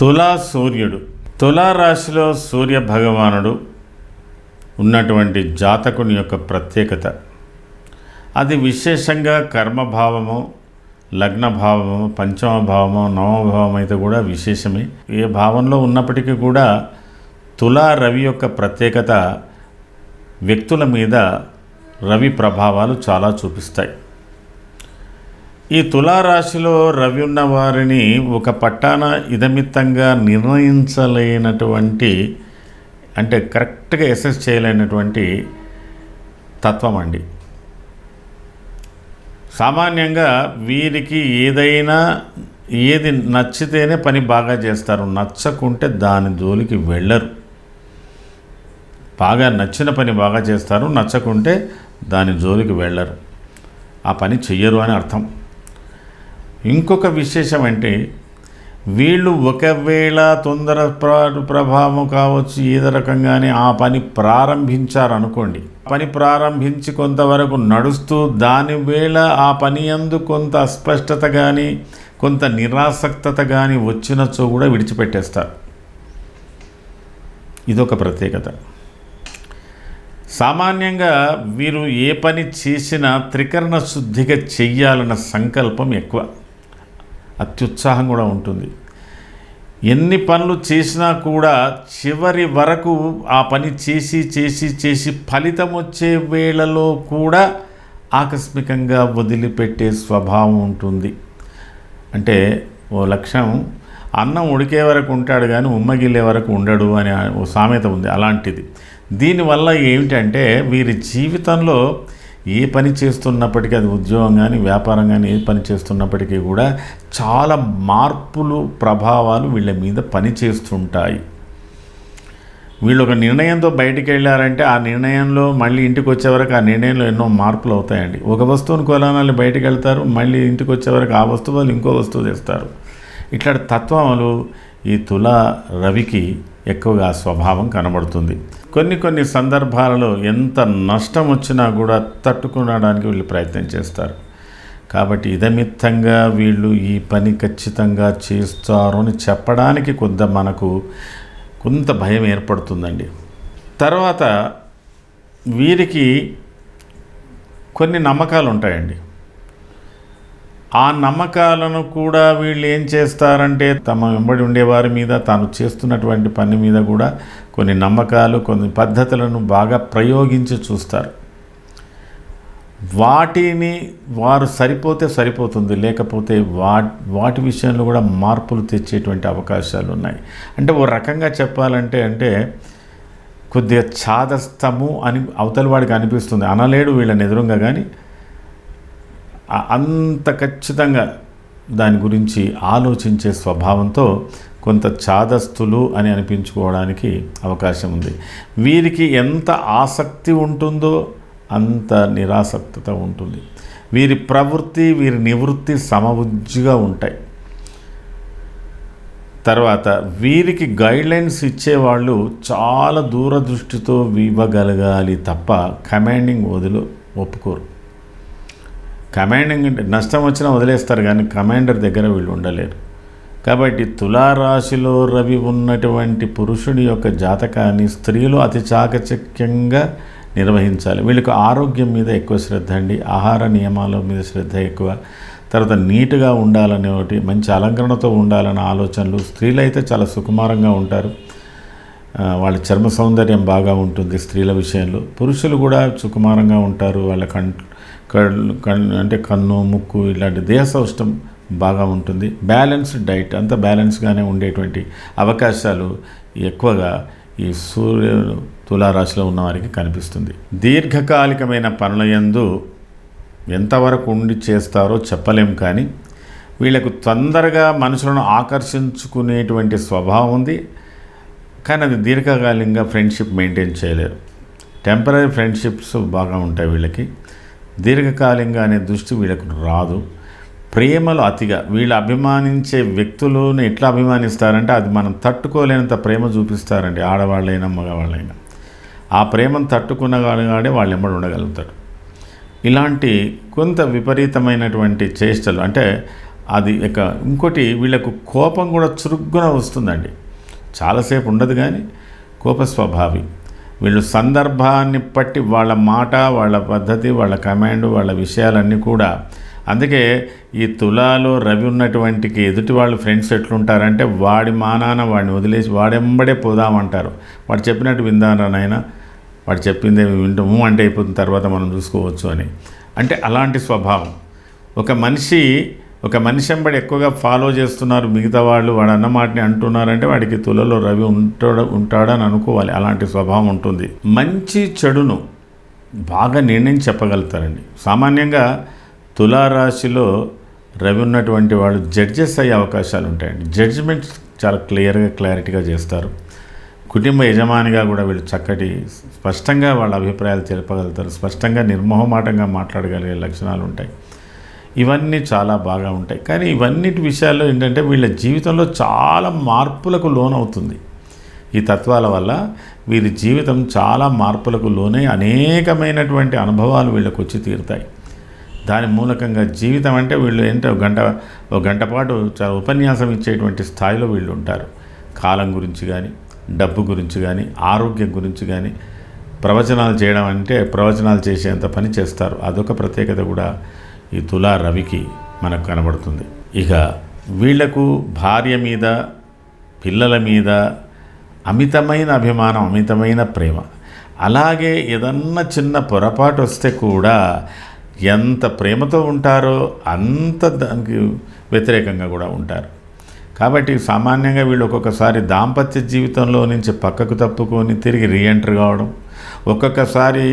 తులా సూర్యుడు. తులా రాశిలో సూర్య భగవానుడు ఉన్నటువంటి జాతకుని యొక్క ప్రత్యేకత. అది విశేషంగా కర్మభావము లగ్నభావము పంచమభావము నవమభావం అయితే కూడా విశేషమే. ఏ భావంలో ఉన్నప్పటికీ కూడా తులా రవి యొక్క ప్రత్యేకత వ్యక్తుల మీద రవి ప్రభావాలు చాలా చూపిస్తాయి. ఈ తులారాశిలో రవి ఉన్న వారిని ఒక పట్టాన ఇదమిత్తంగా నిర్ణయించలేనటువంటి అంటే కరెక్ట్గా ఎసెస్ చేయలేనటువంటి తత్వం అండి. సామాన్యంగా వీరికి ఏదైనా ఏది నచ్చితేనే పని బాగా చేస్తారు. నచ్చకుంటే దాని జోలికి వెళ్ళరు. బాగా నచ్చిన పని బాగా చేస్తారు. నచ్చకుంటే దాని జోలికి వెళ్ళరు. ఆ పని చెయ్యరు అని అర్థం. ఇంకొక విశేషం అంటే వీళ్ళు ఒకవేళ తొందర ప్రభావం కావచ్చు ఏదో రకంగానే ఆ పని ప్రారంభించారనుకోండి. పని ప్రారంభించి కొంతవరకు నడుస్తూ దాని వేళ ఆ పని అందు కొంత అస్పష్టత కానీ కొంత నిరాసక్తత కానీ వచ్చినచో కూడా విడిచిపెట్టేస్తారు. ఇదొక ప్రత్యేకత. సామాన్యంగా వీరు ఏ పని చేసినా త్రికరణ శుద్ధిగా చెయ్యాలన్న సంకల్పం ఎక్కువ. అత్యుత్సాహం కూడా ఉంటుంది. ఎన్ని పనులు చేసినా కూడా చివరి వరకు ఆ పని చేసి చేసి చేసి ఫలితం వచ్చే వేళలో కూడా ఆకస్మికంగా వదిలిపెట్టే స్వభావం ఉంటుంది. అంటే ఓ లక్ష్యం అన్నం ఉడికే వరకు ఉంటాడు కానీ ఉమ్మగిల్లే వరకు ఉండడు అనే ఓ సామెత ఉంది అలాంటిది. దీనివల్ల ఏమిటంటే వీరి జీవితంలో ఏ పని చేస్తున్నప్పటికీ అది ఉద్యోగం కానీ వ్యాపారం కానీ ఏ పని చేస్తున్నప్పటికీ కూడా చాలా మార్పులు ప్రభావాలు వీళ్ళ మీద పని చేస్తుంటాయి. వీళ్ళు ఒక నిర్ణయంతో బయటికి వెళ్ళారంటే ఆ నిర్ణయంలో మళ్ళీ ఇంటికి వచ్చే వరకు ఆ నిర్ణయంలో ఎన్నో మార్పులు అవుతాయండి. ఒక వస్తువుని కొలానాలు బయటికి వెళ్తారు మళ్ళీ ఇంటికి వచ్చే వరకు ఆ వస్తువు వాళ్ళు ఇంకో వస్తువు తెస్తారు. ఇట్లాంటి తత్వములు ఈ తుల రవికి ఎక్కువగా స్వభావం కనబడుతుంది. కొన్ని కొన్ని సందర్భాలలో ఎంత నష్టం వచ్చినా కూడా తట్టుకునడానికి వీళ్ళు ప్రయత్నం చేస్తారు. కాబట్టి ఇదమిత్తంగా వీళ్ళు ఈ పని ఖచ్చితంగా చేస్తారు అని చెప్పడానికి కొంత మనకు కొంత భయం ఏర్పడుతుందండి. తర్వాత వీరికి కొన్ని నమ్మకాలు ఉంటాయండి ఆ నమ్మకాలను కూడా వీళ్ళు ఏం చేస్తారంటే తమ వెంబడి ఉండేవారి మీద తాను చేస్తున్నటువంటి పని మీద కూడా కొన్ని నమ్మకాలు కొన్ని పద్ధతులను బాగా ప్రయోగించి చూస్తారు. వాటిని వారు సరిపోతే సరిపోతుంది లేకపోతే వా వాటి విషయంలో కూడా మార్పులు తెచ్చేటువంటి అవకాశాలు ఉన్నాయి. అంటే ఓ రకంగా చెప్పాలంటే అంటే కొద్దిగా ఛాదస్తము అని అవతల వాడికి అనిపిస్తుంది. అనలేడు వీళ్ళని ఎదురుగా కానీ అంత ఖచ్చితంగా దాని గురించి ఆలోచించే స్వభావంతో కొంత చాదస్తులు అని అనిపించుకోవడానికి అవకాశం ఉంది. వీరికి ఎంత ఆసక్తి ఉంటుందో అంత నిరాసక్తత ఉంటుంది. వీరి ప్రవృత్తి వీరి నివృత్తి సమవుజ్జిగా ఉంటాయి. తర్వాత వీరికి గైడ్లైన్స్ ఇచ్చేవాళ్ళు చాలా దూరదృష్టితో ఇవ్వగలగాలి తప్ప కమాండింగ్ వదిలి ఒప్పుకోరు. కమాండింగ్ అంటే నష్టం వచ్చినా వదిలేస్తారు కానీ కమాండర్ దగ్గర వీళ్ళు ఉండలేరు. కాబట్టి తులారాశిలో రవి ఉన్నటువంటి పురుషుడి యొక్క జాతకాన్ని స్త్రీలు అతి చాకచక్యంగా నిర్వహించాలి. వీళ్ళకి ఆరోగ్యం మీద ఎక్కువ శ్రద్ధ అండి. ఆహార నియమాల మీద శ్రద్ధ ఎక్కువ. తర్వాత నీట్గా ఉండాలనే ఒకటి మంచి అలంకరణతో ఉండాలనే ఆలోచనలు. స్త్రీలు అయితే చాలా సుకుమారంగా ఉంటారు. వాళ్ళ చర్మ సౌందర్యం బాగా ఉంటుంది స్త్రీల విషయంలో. పురుషులు కూడా సుకుమారంగా ఉంటారు. వాళ్ళ కన్ కళ్ళు కళ్ళు అంటే కన్ను ముక్కు ఇలాంటి దేహ సౌష్టం బాగా ఉంటుంది. బ్యాలెన్స్డ్ డైట్ అంతా బ్యాలెన్స్గానే ఉండేటువంటి అవకాశాలు ఎక్కువగా ఈ సూర్య తులారాశిలో ఉన్నవారికి కనిపిస్తుంది. దీర్ఘకాలికమైన పనుల యందు ఎంతవరకు ఉండి చేస్తారో చెప్పలేం కానీ వీళ్ళకు తొందరగా మనుషులను ఆకర్షించుకునేటువంటి స్వభావం ఉంది. కానీ అది దీర్ఘకాలికంగా ఫ్రెండ్షిప్ మెయింటైన్ చేయలేరు. టెంపరీ ఫ్రెండ్షిప్స్ బాగా ఉంటాయి వీళ్ళకి. దీర్ఘకాలికంగా అనే దృష్టి వీళ్ళకు రాదు. ప్రేమలు అతిగా. వీళ్ళు అభిమానించే వ్యక్తులను ఎట్లా అభిమానిస్తారంటే అది మనం తట్టుకోలేనంత ప్రేమ చూపిస్తారండి ఆడవాళ్ళైనా మగవాళ్ళైనా. ఆ ప్రేమను తట్టుకున్న వాళ్ళు ఎంబడి ఉండగలుగుతారు. ఇలాంటి కొంత విపరీతమైనటువంటి చేష్టలు అంటే అది ఇక ఇంకోటి వీళ్ళకు కోపం కూడా చురుగ్గున వస్తుందండి. చాలాసేపు ఉండదు కానీ కోప స్వభావి వీళ్ళు సందర్భాన్ని బట్టి వాళ్ళ మాట వాళ్ళ పద్ధతి వాళ్ళ కమాండ్ వాళ్ళ విషయాలన్నీ కూడా. అందుకే ఈ తులాలో రవి ఉన్నటువంటికి ఎదుటి వాళ్ళు ఫ్రెండ్స్ ఎట్లుంటారంటే వాడి మానాన వాడిని వదిలేసి వాడెంబడే పోదామంటారు. వాడు చెప్పినట్టు విందానైనా వాడు చెప్పింది వింటాము అంటే అయిపోతుంది తర్వాత మనం చూసుకోవచ్చు అని. అంటే అలాంటి స్వభావం. ఒక మనిషి ఒక మనిషి వెంబడి ఎక్కువగా ఫాలో చేస్తున్నారు మిగతా వాళ్ళు వాడు అన్న మాటని అంటున్నారంటే వాడికి తులలో రవి ఉంటాడు ఉంటాడని అనుకోవాలి. అలాంటి స్వభావం ఉంటుంది. మంచి చెడును బాగా నిర్ణయం చెప్పగలుగుతారండి. సామాన్యంగా తులారాశిలో రవి ఉన్నటువంటి వాళ్ళు జడ్జెస్ అయ్యే అవకాశాలు ఉంటాయండి. జడ్జిమెంట్ చాలా క్లియర్గా క్లారిటీగా చేస్తారు. కుటుంబ యజమానిగా కూడా వీళ్ళు చక్కటి స్పష్టంగా వాళ్ళ అభిప్రాయాలు తెలపగలుగుతారు. స్పష్టంగా నిర్మోహమాటంగా మాట్లాడగలిగే లక్షణాలు ఉంటాయి. ఇవన్నీ చాలా బాగా ఉంటాయి. కానీ ఇవన్నిటి విషయాల్లో ఏంటంటే వీళ్ళ జీవితంలో చాలా మార్పులకు లోనవుతుంది. ఈ తత్వాల వల్ల వీరి జీవితం చాలా మార్పులకు లోనై అనేకమైనటువంటి అనుభవాలు వీళ్ళకు వచ్చి తీరుతాయి. దాని మూలకంగా జీవితం అంటే వీళ్ళు ఏంటో గంట ఒక గంట పాటు చాలా ఉపన్యాసం ఇచ్చేటువంటి స్థాయిలో వీళ్ళు ఉంటారు. కాలం గురించి కానీ డబ్బు గురించి కానీ ఆరోగ్యం గురించి కానీ ప్రవచనాలు చేయడం అంటే ప్రవచనాలు చేసేంత పని చేస్తారు. అదొక ప్రత్యేకత కూడా ఈ తులా రవికి మనకు కనబడుతుంది. ఇక వీళ్ళకు భార్య మీద పిల్లల మీద అమితమైన అభిమానం అమితమైన ప్రేమ. అలాగే ఏదన్నా చిన్న పొరపాటు వస్తే కూడా ఎంత ప్రేమతో ఉంటారో అంత దానికి వ్యతిరేకంగా కూడా ఉంటారు. కాబట్టి సామాన్యంగా వీళ్ళు ఒక్కొక్కసారి దాంపత్య జీవితంలో నుంచి పక్కకు తప్పుకొని తిరిగి రీఎంటర్ కావడం ఒక్కొక్కసారి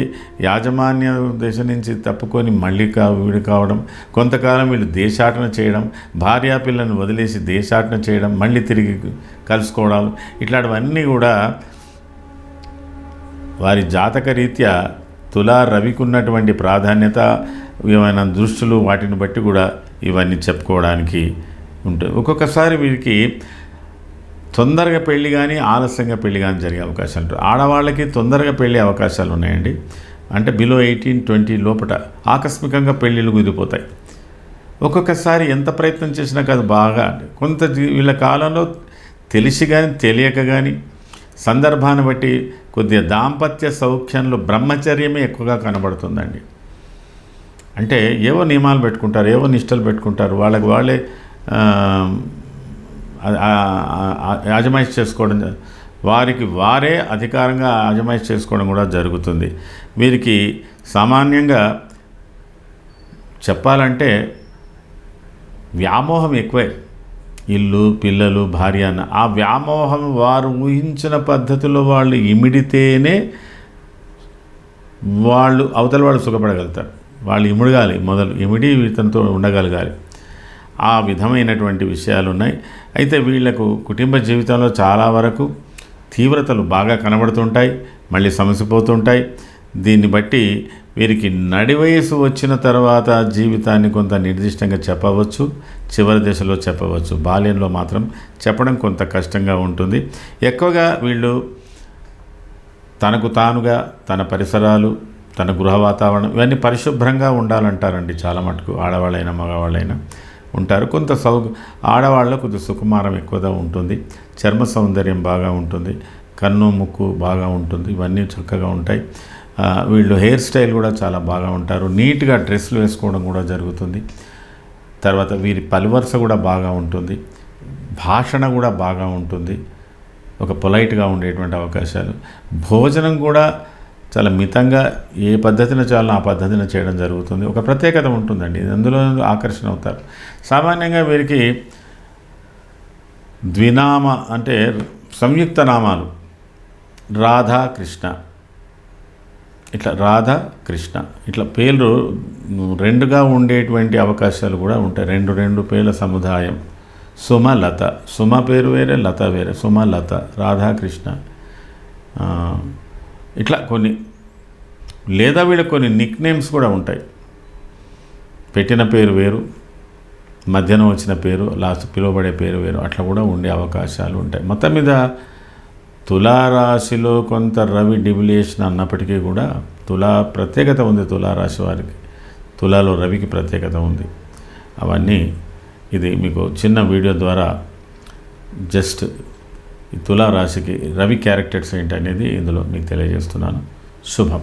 యాజమాన్య దశ నుంచి తప్పుకొని మళ్ళీ కా వీడు కావడం కొంతకాలం వీళ్ళు దేశాటన చేయడం భార్యా పిల్లలను వదిలేసి దేశాటన చేయడం మళ్ళీ తిరిగి కలుసుకోవడం ఇట్లాంటివన్నీ కూడా వారి జాతక రీత్యా తులా రవికి ఉన్నటువంటి ప్రాధాన్యత ఏమైనా దృష్టిలు వాటిని బట్టి కూడా ఇవన్నీ చెప్పుకోవడానికి ఉంటుంది ఒక్కొక్కసారి వీరికి తొందరగా పెళ్ళి కానీ ఆలస్యంగా పెళ్ళి కానీ జరిగే అవకాశాలు ఉంటాయి. ఆడవాళ్ళకి తొందరగా పెళ్ళి అవకాశాలు ఉన్నాయండి. అంటే బిలో ఎయిటీన్ ట్వంటీ లోపల ఆకస్మికంగా పెళ్ళిళ్ళు కుదిరిపోతాయి. ఒక్కొక్కసారి ఎంత ప్రయత్నం చేసినా కాదు బాగా కొంత వీళ్ళ కాలంలో తెలిసి కానీ తెలియక కానీ సందర్భాన్ని బట్టి కొద్దిగా దాంపత్య సౌఖ్యంలో బ్రహ్మచర్యమే ఎక్కువగా కనబడుతుందండి. అంటే ఏవో నియమాలు పెట్టుకుంటారు ఏవో నిష్టలు పెట్టుకుంటారు. వాళ్ళకి వాళ్ళే యాజమాయిష్ చేసుకోవడం వారికి వారే అధికారంగా యాజమాయిష్ చేసుకోవడం కూడా జరుగుతుంది. వీరికి సామాన్యంగా చెప్పాలంటే వ్యామోహం ఎక్కువే. ఇల్లు పిల్లలు భార్య అన్న ఆ వ్యామోహం వారు ఊహించిన పద్ధతిలో వాళ్ళు ఇమిడితేనే వాళ్ళు అవతల వాళ్ళు సుఖపడగలుగుతారు. వాళ్ళు ఇముడగాలి మొదలు ఇమిడి ఇతనితో ఉండగలగాలి. ఆ విధమైనటువంటి విషయాలు ఉన్నాయి అయితే వీళ్ళకు కుటుంబ జీవితంలో చాలా వరకు తీవ్రతలు బాగా కనబడుతుంటాయి మళ్ళీ సమసిపోతుంటాయి. దీన్ని బట్టి వీరికి నడి వయసు వచ్చిన తర్వాత జీవితాన్ని కొంత నిర్దిష్టంగా చెప్పవచ్చు చివరి దశలో చెప్పవచ్చు. బాల్యంలో మాత్రం చెప్పడం కొంత కష్టంగా ఉంటుంది. ఎక్కువగా వీళ్ళు తనకు తానుగా తన పరిసరాలు తన గృహ వాతావరణం ఇవన్నీ పరిశుభ్రంగా ఉండాలంటారండి చాలా మటుకు ఆడవాళ్ళైనా మగవాళ్ళైనా. ఉంటారు. కొంత సౌ ఆడవాళ్ళలో కొంత సుకుమారం ఎక్కువగా ఉంటుంది. చర్మ సౌందర్యం బాగా ఉంటుంది. కన్ను ముక్కు బాగా ఉంటుంది. ఇవన్నీ చక్కగా ఉంటాయి. వీళ్ళు హెయిర్ స్టైల్ కూడా చాలా బాగా ఉంటారు. నీట్గా డ్రెస్సులు వేసుకోవడం కూడా జరుగుతుంది. తర్వాత వీరి పలువరుస కూడా బాగా ఉంటుంది. భాషణ కూడా బాగా ఉంటుంది. ఒక పొలైట్గా ఉండేటువంటి అవకాశాలు. భోజనం కూడా చాలా మితంగా ఏ పద్ధతిన చాలో ఆ పద్ధతిన చేయడం జరుగుతుంది. ఒక ప్రత్యేకత ఉంటుందండి. అందులో ఆకర్షణ అవుతారు. సామాన్యంగా వీరికి ద్వినామ అంటే సంయుక్త నామాలు. రాధా కృష్ణ. ఇట్లా రాధ కృష్ణ. ఇట్లా పేర్లు రెండుగా ఉండేటువంటి అవకాశాలు కూడా ఉంటాయి. రెండు రెండు పేర్ల సముదాయం. సుమ లత సుమ పేరు వేరే లత వేరే. సుమ లత రాధాకృష్ణ ఇట్లా కొన్ని లేదా వీళ్ళకి కొన్ని నిక్ నేమ్స్ కూడా ఉంటాయి. పెట్టిన పేరు వేరు మధ్యన వచ్చిన పేరు లాస్ట్ పిలువబడే పేరు వేరు అట్లా కూడా ఉండే అవకాశాలు ఉంటాయి. మొత్తం మీద తులారాశిలో కొంత రవి డివిలేషన్ అన్నప్పటికీ కూడా తులా ప్రత్యేకత ఉంది తులారాశి వారికి. తులాలో రవికి ప్రత్యేకత ఉంది. అవన్నీ ఇది మీకు చిన్న వీడియో ద్వారా జస్ట్ ఈ తులా రాశికి రవి క్యారెక్టర్స్ ఏంటి అనేది ఇందులో మీకు తెలియజేస్తున్నాను. శుభం.